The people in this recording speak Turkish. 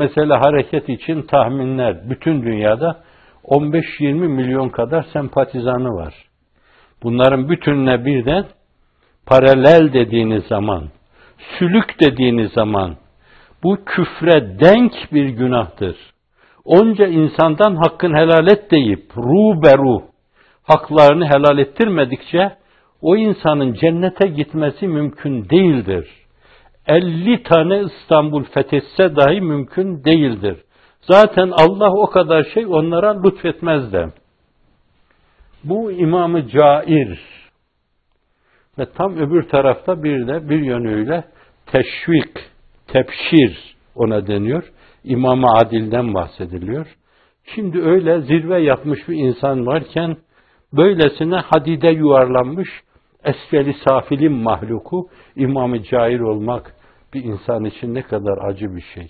Mesela hareket için tahminler bütün dünyada 15-20 milyon kadar sempatizanı var. Bunların bütününe birden paralel dediğiniz zaman, sülük dediğiniz zaman bu küfre denk bir günahtır. Onca insandan hakkın helal et deyip ruberu haklarını helal ettirmedikçe o insanın cennete gitmesi mümkün değildir. 50 tane İstanbul fethetse dahi mümkün değildir. Zaten Allah o kadar şey onlara lütfetmez de. Bu imamı cair ve tam öbür tarafta bir de bir yönüyle teşvik, tepşir ona deniyor. İmam-ı Adil'den bahsediliyor. Şimdi öyle zirve yapmış bir insan varken böylesine hadide yuvarlanmış esfeli safilin mahluku imamı cair olmak bir insan için ne kadar acı bir şey.